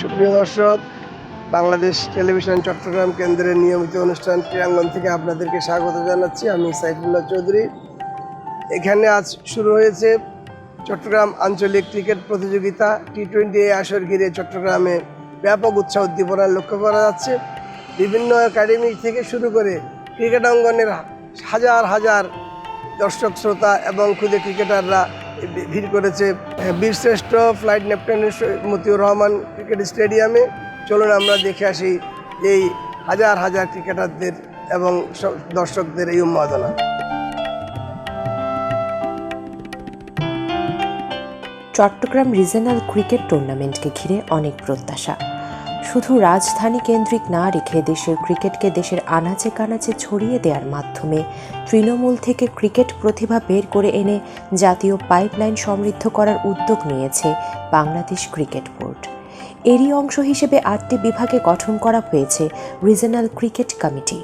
সুপ্রিয় দর্শক, বাংলাদেশ টেলিভিশন চট্টগ্রাম কেন্দ্রের নিয়মিত অনুষ্ঠান ক্রীড়াঙ্গন থেকে আপনাদেরকে স্বাগত জানাচ্ছি। আমি সাইফুল্লাহ চৌধুরী। এখানে আজ শুরু হয়েছে চট্টগ্রাম আঞ্চলিক ক্রিকেট প্রতিযোগিতা। টি টোয়েন্টি আসর ঘিরে চট্টগ্রামে ব্যাপক উৎসাহ উদ্দীপনা লক্ষ্য করা যাচ্ছে। বিভিন্ন একাডেমি থেকে শুরু করে ক্রিকেট অঙ্গনের হাজার হাজার দর্শক, শ্রোতা এবং ক্ষুদে ক্রিকেটাররা ভিড় করেছে। বীরশ্রেষ্ঠ flight lieutenant Motiur Rahman cricket স্টেডিয়ামে। চলুন আমরা দেখে আসি এই হাজার হাজার ক্রিকেটারদের এবং দর্শকদের এই উন্মাদনা। চট্টগ্রাম রিজনাল ক্রিকেট টুর্নামেন্টকে ঘিরে অনেক প্রত্যাশা। শুধু রাজধানী কেন্দ্রিক না রেখে দেশের ক্রিকেটকে দেশের আনাচে কানাচে ছড়িয়ে দেওয়ার মাধ্যমে তৃণমূল থেকে ক্রিকেট প্রতিভা বের করে এনে জাতীয় পাইপলাইন সমৃদ্ধ করার উদ্যোগ নিয়েছে বাংলাদেশ ক্রিকেট বোর্ড। এরই অংশ হিসেবে আটটি বিভাগে গঠন করা হয়েছে রিজনাল ক্রিকেট কমিটি।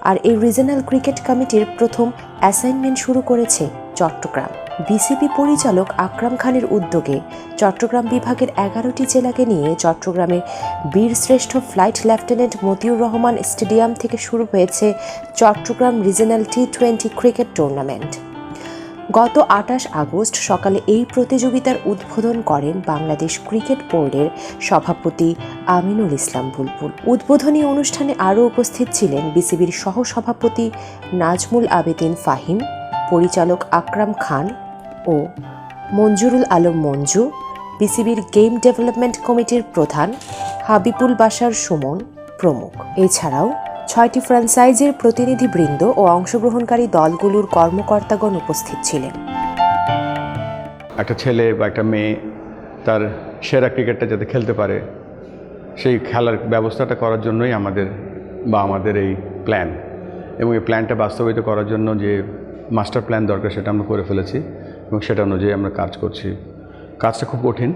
আর এই রিজনাল ক্রিকেট কমিটির প্রথম অ্যাসাইনমেন্ট শুরু করেছে চট্টগ্রাম। বিসিবি পরিচালক আকরাম খানের উদ্যোগে চট্টগ্রাম বিভাগের এগারোটি জেলাকে নিয়ে চট্টগ্রামের বীরশ্রেষ্ঠ flight lieutenant Motiur Rahman stadium থেকে শুরু হয়েছে Chattogram regional T twenty cricket tournament. গত আটাশ আগস্ট সকালে এই প্রতিযোগিতার উদ্বোধন করেন বাংলাদেশ ক্রিকেট বোর্ডের সভাপতি আমিনুল ইসলাম বুলবুল। উদ্বোধনী অনুষ্ঠানে আরও উপস্থিত ছিলেন বিসিবির সহসভাপতি নাজমুল আবেদিন ফাহিম, পরিচালক আকরাম খান ও মঞ্জুরুল আলম মঞ্জু, বিসিবির গেম ডেভেলপমেন্ট কমিটির প্রধান হাবিবুল বাশার সুমন প্রমুখ। এছাড়াও ছয়টি ফ্র্যাঞ্চাইজির প্রতিনিধিবৃন্দ ও অংশগ্রহণকারী দলগুলোর কর্মকর্তাগণ উপস্থিত ছিলেন। একটা ছেলে বা একটা মেয়ে তার সেরা ক্রিকেটটা যাতে খেলতে পারে, সেই খেলার ব্যবস্থাটা করার জন্যই আমাদের বা আমাদের এই প্ল্যান। এবং এই প্ল্যানটা বাস্তবায়িত করার জন্য যে মাস্টার প্ল্যান দরকার সেটা আমরা করে ফেলেছি। এবং সেটা অনুযায়ী আমরা কাজ করছি। কাজটা খুব কঠিন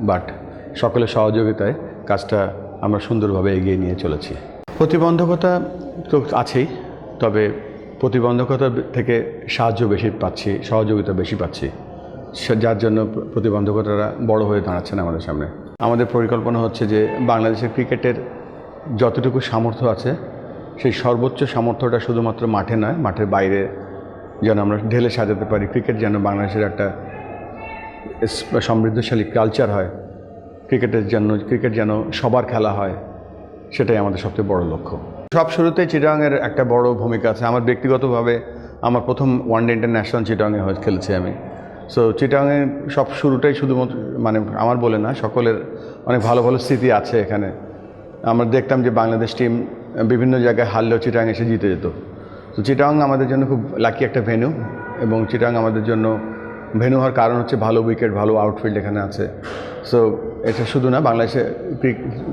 বাট সকলের সহযোগিতায় কাজটা আমরা সুন্দরভাবে এগিয়ে নিয়ে চলেছি। প্রতিবন্ধকতা তো আছেই, তবে প্রতিবন্ধকতা থেকে সাহায্য বেশি পাচ্ছি, সহযোগিতা বেশি পাচ্ছি। যার জন্য প্র- প্রতিবন্ধকতারা বড় হয়ে দাঁড়াচ্ছে না আমাদের সামনে। আমাদের পরিকল্পনা হচ্ছে যে বাংলাদেশের ক্রিকেটের যতটুকু সামর্থ্য আছে, সেই সর্বোচ্চ সামর্থ্যটা শুধুমাত্র মাঠে নয়, মাঠের বাইরে যেন আমরা ঢেলে সাজাতে পারি। ক্রিকেট যেন বাংলাদেশের একটা সমৃদ্ধশালী কালচার হয়। ক্রিকেটের জন্য ক্রিকেট যেন সবার খেলা হয়, সেটাই আমাদের সবচেয়ে বড় লক্ষ্য। সব শুরুতেই চিটাংয়ের একটা বড় ভূমিকা আছে। আমার ব্যক্তিগতভাবে আমার প্রথম ওয়ান ডে ইন্টারন্যাশনাল চিটাংয়ে হয়ে খেলেছি আমি। সো চিটাংয়ে সব শুরুটাই শুধুমাত্র মানে আমার বলে না, সকলের অনেক ভালো ভালো স্মৃতি আছে এখানে। আমরা দেখতাম যে বাংলাদেশ টিম বিভিন্ন জায়গায় হারলেও চিটাং এসে জিতে যেত। তো চিটাং আমাদের জন্য খুব লাকি একটা ভেন্যু এবং চিটাং আমাদের জন্য ভেন্যু হওয়ার কারণ হচ্ছে ভালো উইকেট ভালো আউটফিল্ড এখানে আছে। সো এটা শুধু না, বাংলাদেশে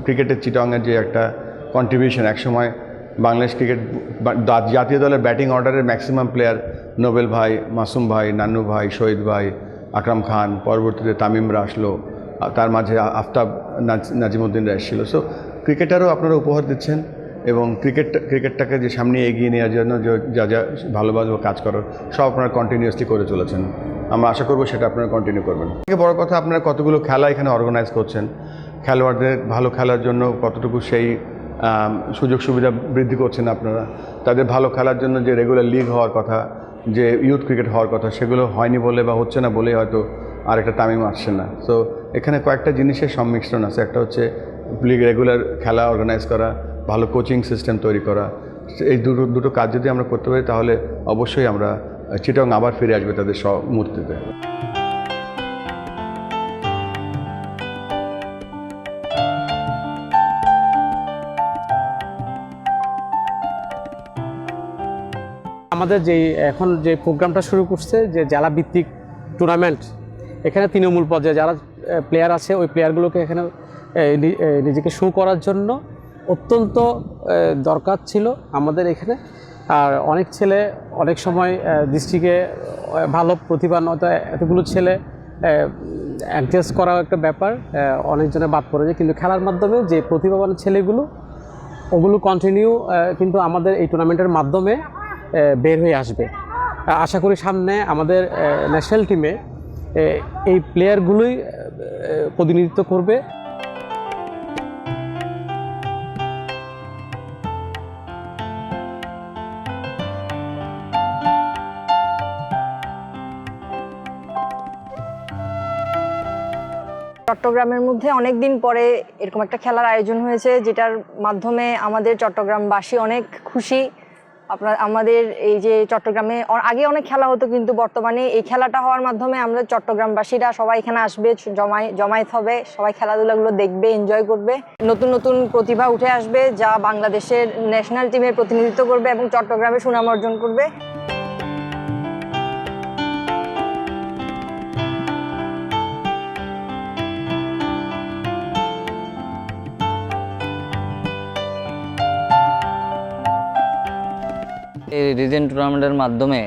ক্রিকেটের চিটাংয়ের যে একটা কন্ট্রিবিউশন একসময় বাংলাদেশ ক্রিকেট জাতীয় দলের ব্যাটিং অর্ডারের ম্যাক্সিমাম প্লেয়ার নোবেল ভাই, মাসুম ভাই, নান্নু ভাই, শহীদ ভাই, আকরাম খান, পরবর্তীতে তামিমরা আসলো তার মাঝে আফতাব নাজ- নাজিমুদ্দিনরা এসেছিল। সো ক্রিকেটারও আপনারা উপহার দিচ্ছেন। এবং ক্রিকেট ক্রিকেটটাকে যে সামনে এগিয়ে নেওয়ার জন্য যে- যা যা ভালোভাবে কাজ করার, সব আপনারা কন্টিনিউয়াসলি করে চলেছেন। আমরা আশা করব সেটা আপনারা কন্টিনিউ করবেন। বড় কথা, আপনারা কতগুলো খেলা এখানে অর্গানাইজ করছেন? খেলোয়াড়দের ভালো খেলার জন্য কতটুকু সেই সুযোগ সুবিধা বৃদ্ধি করছেন আপনারা? তাদের ভালো খেলার জন্য যে রেগুলার লিগ হওয়ার কথা, যে ইউথ ক্রিকেট হওয়ার কথা, সেগুলো হয়নি বলে বা হচ্ছে না বলেই হয়তো আর একটা তামিম আসছে না। তো এখানে কয়েকটা জিনিসের সম্মিশ্রণ আছে। একটা হচ্ছে লিগ রেগুলার খেলা অর্গানাইজ করা ভালো কোচিং সিস্টেম তৈরি করা। এই দুটো দুটো কাজ যদি আমরা করতে পারি, তাহলে অবশ্যই আমরা চিটং আবার ফিরে আসবে তাদের মূর্তিতে। আমাদের যে, এখন যে প্রোগ্রামটা শুরু করছে, যে জেলা ভিত্তিক টুর্নামেন্ট এখানে তৃণমূল পর্যায়ে যারা প্লেয়ার আছে, ওই প্লেয়ারগুলোকে এখানে নিজেকে শো করার জন্য অত্যন্ত দরকার ছিল আমাদের এখানে। আর অনেক ছেলে অনেক সময় ডিস্ট্রিক্টে ভালো প্রতিভা নয়তো এতগুলো ছেলে অ্যাডজাস্ট করা একটা ব্যাপার। অনেকজনে বাদ পড়ে যায়। কিন্তু খেলার মাধ্যমে যে প্রতিভাবান ছেলেগুলো, ওগুলো কন্টিনিউ কিন্তু আমাদের এই টুর্নামেন্টের মাধ্যমে বের হয়ে আসবে। আশা করি সামনে আমাদের ন্যাশনাল টিমে এই প্লেয়ারগুলোই প্রতিনিধিত্ব করবে। চট্টগ্রামের মধ্যে অনেক দিন পরে এরকম একটা খেলার আয়োজন হয়েছে, যেটার মাধ্যমে আমাদের চট্টগ্রামবাসী অনেক খুশি। আপনার, আমাদের এই যে চট্টগ্রামে আগে অনেক খেলা হতো, কিন্তু বর্তমানে এই খেলাটা হওয়ার মাধ্যমে আমরা চট্টগ্রামবাসীরা সবাই এখানে আসবে, জমাই, জমায়েত হবে, সবাই খেলাধুলাগুলো দেখবে এনজয় করবে। নতুন নতুন প্রতিভা উঠে আসবে, যা বাংলাদেশের ন্যাশনাল টিমের প্রতিনিধিত্ব করবে এবং চট্টগ্রামে সুনাম অর্জন করবে। এই রিজেন টুর্নামেন্টের মাধ্যমে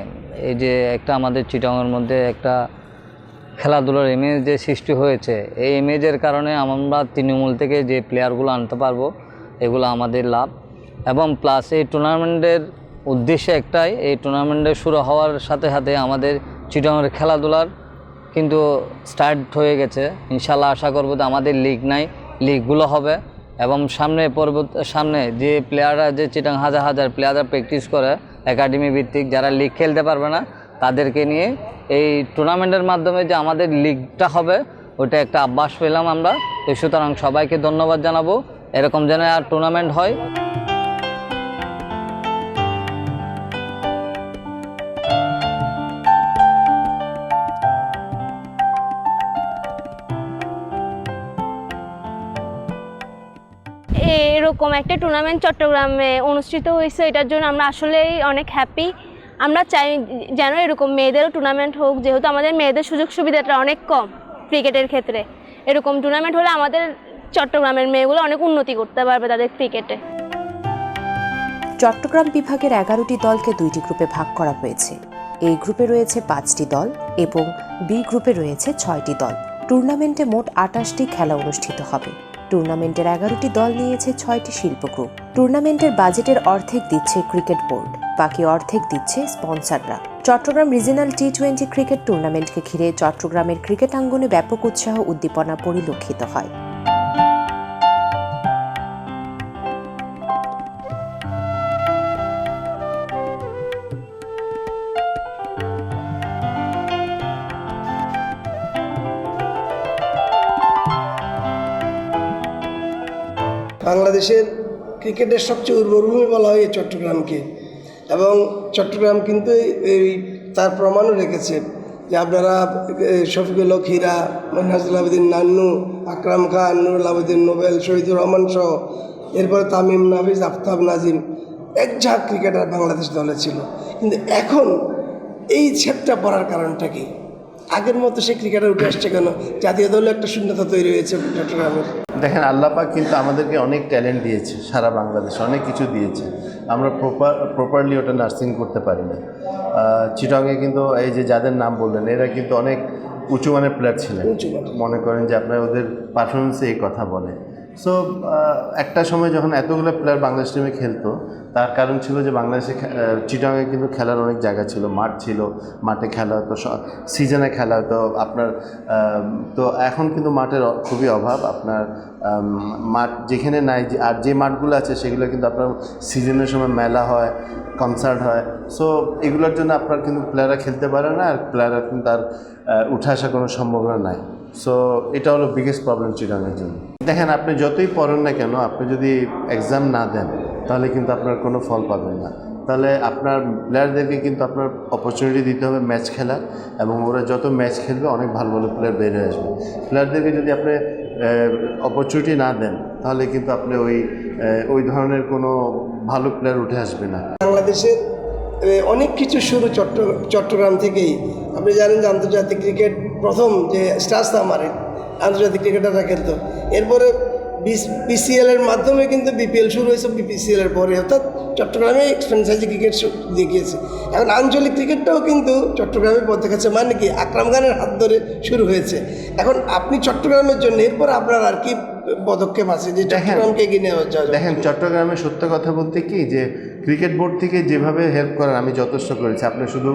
এই যে একটা আমাদের চিটাঙের মধ্যে একটা খেলাধুলার ইমেজ যে সৃষ্টি হয়েছে, এই ইমেজের কারণে আমরা তৃণমূল থেকে যে প্লেয়ারগুলো আনতে পারব, এগুলো আমাদের লাভ। এবং প্লাস এই টুর্নামেন্টের উদ্দেশ্য একটাই, এই টুর্নামেন্টের শুরু হওয়ার সাথে সাথে আমাদের চিটাঙের খেলাধুলার কিন্তু স্টার্ট হয়ে গেছে। ইনশাল্লাহ আশা করব যে আমাদের লিগ নাই লিগগুলো হবে। এবং সামনে পরবর্তী সামনে যে প্লেয়াররা যে চিটাং হাজার হাজার প্লেয়াররা প্র্যাকটিস করে একাডেমি ভিত্তিক যারা লিগ খেলতে পারবে না, তাদেরকে নিয়ে এই টুর্নামেন্টের মাধ্যমে যে আমাদের লিগটা হবে ওটা একটা আব্বাস পেলাম আমরা। তো সুতরাং সবাইকে ধন্যবাদ জানাব। এরকম যেন আর টুর্নামেন্ট হয়। এরকম একটা টুর্নামেন্ট চট্টগ্রামে অনুষ্ঠিত হয়েছে, এটার জন্য আমরা আসলেই অনেক হ্যাপি আমরা চাই যেন এরকম মেয়েদেরও টুর্নামেন্ট হোক, যেহেতু আমাদের মেয়েদের সুযোগ সুবিধাটা অনেক কম ক্রিকেটের ক্ষেত্রে। এরকম টুর্নামেন্ট হলে আমাদের চট্টগ্রামের মেয়েগুলো অনেক উন্নতি করতে পারবে তাদের ক্রিকেটে। চট্টগ্রাম বিভাগের এগারোটি দলকে দুইটি গ্রুপে ভাগ করা হয়েছে। এই গ্রুপে রয়েছে পাঁচটি দল এবং বি গ্রুপে রয়েছে ছয়টি দল। টুর্নামেন্টে মোট আটাশটি খেলা অনুষ্ঠিত হবে। টুর্নামেন্টের এগারোটি দল নিয়েছে ছয়টি শিল্প গ্রুপ টুর্নামেন্টের বাজেটের অর্ধেক দিচ্ছে ক্রিকেট বোর্ড, বাকি অর্ধেক দিচ্ছে স্পন্সাররা। Chattogram regional T twenty cricket টুর্নামেন্টকে ঘিরে চট্টগ্রামের ক্রিকেট আঙ্গনে ব্যাপক উৎসাহ উদ্দীপনা পরিলক্ষিত হয়। বাংলাদেশের ক্রিকেটের সবচেয়ে উর্বরভূমি বলা হয় এই চট্টগ্রামকে। এবং চট্টগ্রাম কিন্তু এই- তার প্রমাণও রেখেছে যে আপনারা শফিকুল হক, হীরা আবেদিন নান্নু, আকরাম খান, নুরুল আবেদিন নোবেল, শহীদুর রহমান সহ, এরপরে তামিম নাফিজ আফতাব নাজিম এক ঝাঁক ক্রিকেটার বাংলাদেশ দলে ছিল। কিন্তু এখন এই ছেপটা পড়ার কারণটা কি? আগের মতো সে ক্রিকেটার উঠে আসছে কেন? জাতীয় দলে একটা শূন্যতা তৈরি হয়েছে চট্টগ্রামের। দেখেন আল্লাপাক কিন্তু আমাদেরকে অনেক ট্যালেন্ট দিয়েছে সারা বাংলাদেশ অনেক কিছু দিয়েছে। আমরা প্রপার প্রপারলি ওটা নার্সিং করতে পারি না। চিটংয়ে কিন্তু এই যে যাদের নাম বললেন এরা কিন্তু অনেক উঁচু মানের প্লেয়ার ছিলেন। মনে করেন যে আপনার ওদের পারফরমেন্সে এই কথা বলে সো একটা সময় যখন এতগুলো প্লেয়ার বাংলাদেশ টিমে খেলতো, তার কারণ ছিল যে বাংলাদেশে চিটাংয়ে কিন্তু খেলার অনেক জায়গা ছিল। মাঠ ছিল, মাঠে খেলা হতো সিজনে খেলা হতো। আপনার তো এখন কিন্তু মাঠের খুবই অভাব। আপনার মাঠ যেখানে নাই আর যে মাঠগুলো আছে, সেগুলো কিন্তু আপনার সিজনের সময় মেলা হয় কনসার্ট হয়। সো এগুলোর জন্য আপনার কিন্তু প্লেয়াররা খেলতে পারে না, আর প্লেয়াররা কিন্তু তার উঠে আসার কোনো সম্ভাবনা নাই। সো এটা হলো বিগেস্ট প্রবলেম চিটাংয়ের জন্য। দেখেন, আপনি যতই পড়েন না কেন, আপনি যদি এক্সাম না দেন, তাহলে কিন্তু আপনার কোনো ফল পাবেন না। তাহলে আপনার প্লেয়ারদেরকে কিন্তু আপনার অপরচুনিটি দিতে হবে ম্যাচ খেলার এবং ওরা যত ম্যাচ খেলবে, অনেক ভালো ভালো প্লেয়ার বের হয়ে আসবে। প্লেয়ারদেরকে যদি আপনি অপরচুনিটি না দেন, তাহলে কিন্তু আপনি ওই ওই ধরনের কোনো ভালো প্লেয়ার উঠে আসবে না। বাংলাদেশের অনেক কিছু শুরু চট্ট, চট্টগ্রাম থেকেই। আপনি জানেন যে আন্তর্জাতিক ক্রিকেট প্রথম যে স্টার সামারে আন্তর্জাতিক ক্রিকেটাররা খেলত। এরপরে বিসিএল এর মাধ্যমে কিন্তু বিপিএল শুরু হয়েছে বিপিসিএল এর পরে। অর্থাৎ চট্টগ্রামে ফ্র্যাঞ্চাইজি ক্রিকেট দেখিয়েছে। এখন আঞ্চলিক ক্রিকেটটাও কিন্তু চট্টগ্রামে পথে দেখাচ্ছে। মানে কি, আকরাম খানের হাত ধরে শুরু হয়েছে। এখন আপনি চট্টগ্রামের জন্য, এরপর আপনার আর কি পদক্ষেপ আছে যে চট্টগ্রামকে যাবে। দেখেন চট্টগ্রামে সত্য কথা বলতে কি যে ক্রিকেট বোর্ড থেকে যেভাবে হেল্প করেন আমি যথেষ্ট করেছি। আপনি শুধু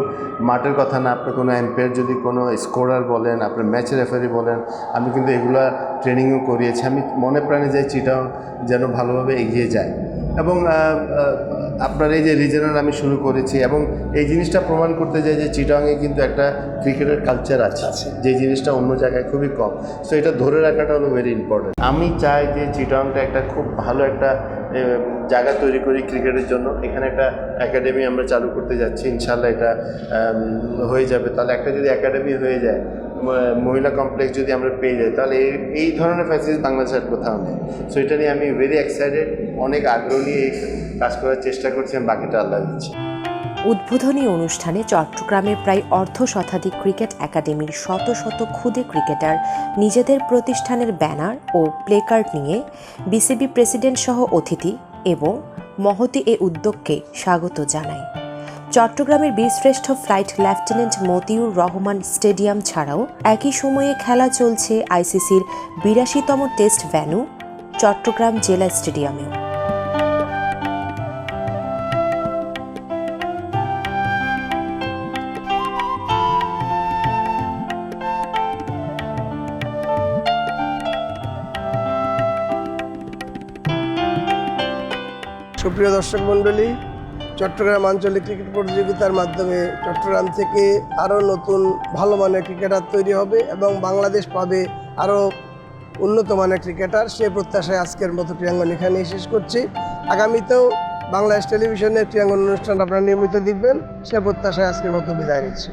মাঠের কথা না আপনি কোনো এম্পায়ার যদি কোনো স্কোরার বলেন আপনি ম্যাচ রেফারি বলেন আমি কিন্তু এগুলা ট্রেনিংও করিয়েছি। আমি মনে প্রাণে যাই চিটাও যেন ভালোভাবে এগিয়ে যায়। এবং আপনার এই যে রিজনাল আমি শুরু করেছি এবং এই জিনিসটা প্রমাণ করতে যাই যে চিটাংয়ে কিন্তু একটা ক্রিকেটের কালচার আছে। যে জিনিসটা অন্য জায়গায় খুবই কম। সো এটা ধরে রাখাটা হলো ভেরি ইম্পর্টেন্ট আমি চাই যে চিটাংটা একটা খুব ভালো একটা জায়গা তৈরি করি ক্রিকেটের জন্য। এখানে একটা একাডেমি আমরা চালু করতে যাচ্ছি। ইনশাল্লাহ এটা হয়ে যাবে। তাহলে একটা যদি একাডেমি হয়ে যায় মহিলা কমপ্লেক্স যদি আমরা পেয়ে যাই তাহলে এই এই ধরনের ফ্যাসিলিটি বাংলাদেশের কোথাও নেই। সো এটা নিয়ে আমি ভেরি এক্সাইটেড অনেক আগ্রহ নিয়ে কাজ করার চেষ্টা করছি আমি বাকিটা আল্লাহ দিচ্ছি। উদ্বোধনী অনুষ্ঠানে চট্টগ্রামের প্রায় অর্ধ শতাধিক ক্রিকেট একাডেমির শত শত ক্ষুদে ক্রিকেটার নিজেদের প্রতিষ্ঠানের ব্যানার ও প্লেকার্ড নিয়ে বিসিবি প্রেসিডেন্ট সহ অতিথি এবং মহতি এ উদ্যোগকে স্বাগত জানায়। চট্টগ্রামের বীরশ্রেষ্ঠ flight lieutenant Motiur Rahman stadium ছাড়াও একই সময়ে খেলা চলছে আইসিসির বিরাশিতম টেস্ট ভ্যানু চট্টগ্রাম জেলা স্টেডিয়ামেও। সুপ্রিয় দর্শক মণ্ডলী, চট্টগ্রাম আঞ্চলিক ক্রিকেট প্রতিযোগিতার মাধ্যমে চট্টগ্রাম থেকে আরও নতুন ভালো মানের ক্রিকেটার তৈরি হবে এবং বাংলাদেশ পাবে আরও উন্নত মানের ক্রিকেটার। সে প্রত্যাশায় আজকের মতো ক্রীড়াঙ্গন এখানেই শেষ করছি। আগামীতেও বাংলাদেশ টেলিভিশনের ক্রীড়াঙ্গন অনুষ্ঠান আপনারা নিয়মিত দেখবেন। সে প্রত্যাশায় আজকের মতো বিদায় নিচ্ছি।